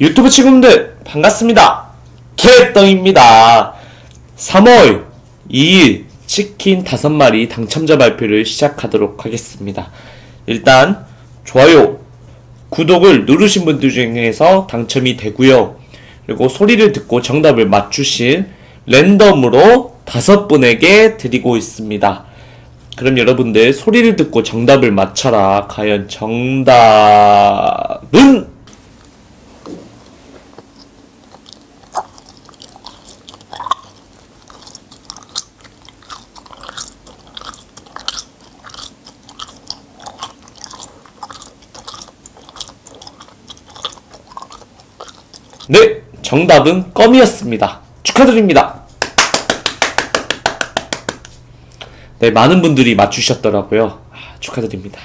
유튜브 친구들 반갑습니다. 개떡입니다. 3월 2일 치킨 5마리 당첨자 발표를 시작하도록 하겠습니다. 일단 좋아요, 구독을 누르신 분들 중에서 당첨이 되고요. 그리고 소리를 듣고 정답을 맞추신 랜덤으로 다섯 분에게 드리고 있습니다. 그럼 여러분들 소리를 듣고 정답을 맞춰라. 과연 정답은 네, 정답은 껌이었습니다. 축하드립니다. 네, 많은 분들이 맞추셨더라고요. 아, 축하드립니다.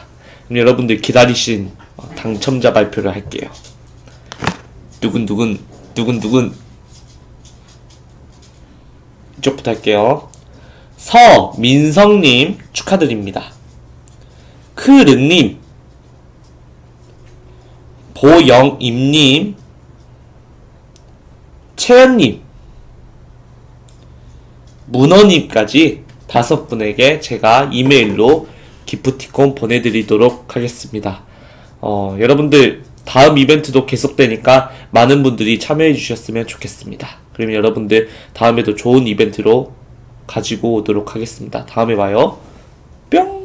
여러분들 기다리신 어, 당첨자 발표를 할게요. 두근두근, 두근두근. 이쪽부터 할게요. 서민성님 축하드립니다. 크르님, 보영임님, 채연님, 문어님까지 다섯 분에게 제가 이메일로 기프티콘 보내드리도록 하겠습니다. 어, 여러분들 다음 이벤트도 계속되니까 많은 분들이 참여해 주셨으면 좋겠습니다. 그러면 여러분들 다음에도 좋은 이벤트로 가지고 오도록 하겠습니다. 다음에 봐요. 뿅!